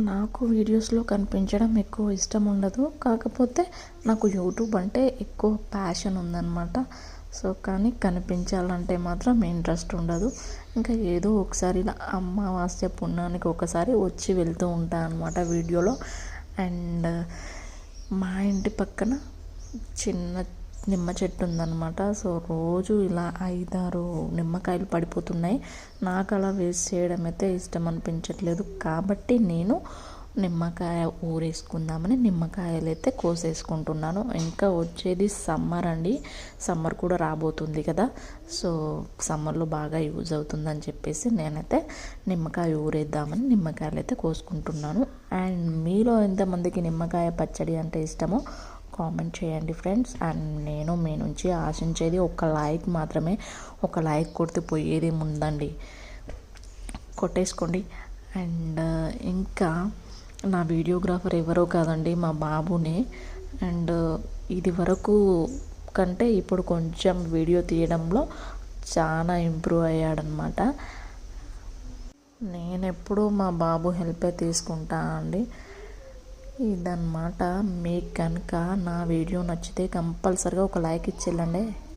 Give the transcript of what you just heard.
నాకు వీడియోస్లో కనిపించడం ఎక్కువ ఇష్టం ఉండదు. కాకపోతే నాకు యూట్యూబ్ అంటే ఎక్కువ ప్యాషన్ ఉందన్నమాట. సో కానీ కనిపించాలంటే మాత్రం ఇంట్రెస్ట్ ఉండదు. ఇంకా ఏదో ఒకసారి ఇలా అమావాస్య పుణ్యానికి ఒకసారి వచ్చి వెళ్తూ ఉంటాను అనమాట వీడియోలో. అండ్ మా ఇంటి పక్కన చిన్న నిమ్మ చెట్టు ఉందన్నమాట. సో రోజు ఇలా ఐదారు నిమ్మకాయలు పడిపోతున్నాయి. నాకు అలా వేస్ట్ చేయడం అయితే ఇష్టం అనిపించట్లేదు. కాబట్టి నేను నిమ్మకాయ ఊరేసుకుందామని నిమ్మకాయలు అయితే కోసేసుకుంటున్నాను. ఇంకా వచ్చేది సమ్మర్ అండి. సమ్మర్ కూడా రాబోతుంది కదా. సో సమ్మర్లో బాగా యూజ్ అవుతుందని చెప్పేసి నేనైతే నిమ్మకాయ ఊరేద్దామని నిమ్మకాయలు అయితే కోసుకుంటున్నాను. అండ్ మీలో ఎంతమందికి నిమ్మకాయ పచ్చడి అంటే ఇష్టమో కామెంట్ చేయండి ఫ్రెండ్స్. అండ్ నేను మీ నుంచి ఆశించేది ఒక లైక్ మాత్రమే ఒక లైక్ కొడితే పోయేది ముందండి. కొట్టేసుకోండి. అండ్ ఇంకా నా వీడియోగ్రాఫర్ ఎవరో కాదండి మా బాబునే. అండ్ ఇది వరకు కంటే ఇప్పుడు కొంచెం వీడియో తీయడంలో చాలా ఇంప్రూవ్ అయ్యాడనమాట నేను ఎప్పుడూ మా బాబు హెల్పే తీసుకుంటా అండి. ఇదన్నమాట. మీకు కనుక నా వీడియో నచ్చితే కంపల్సరిగా ఒక లైక్ ఇచ్చేళ్ళండి.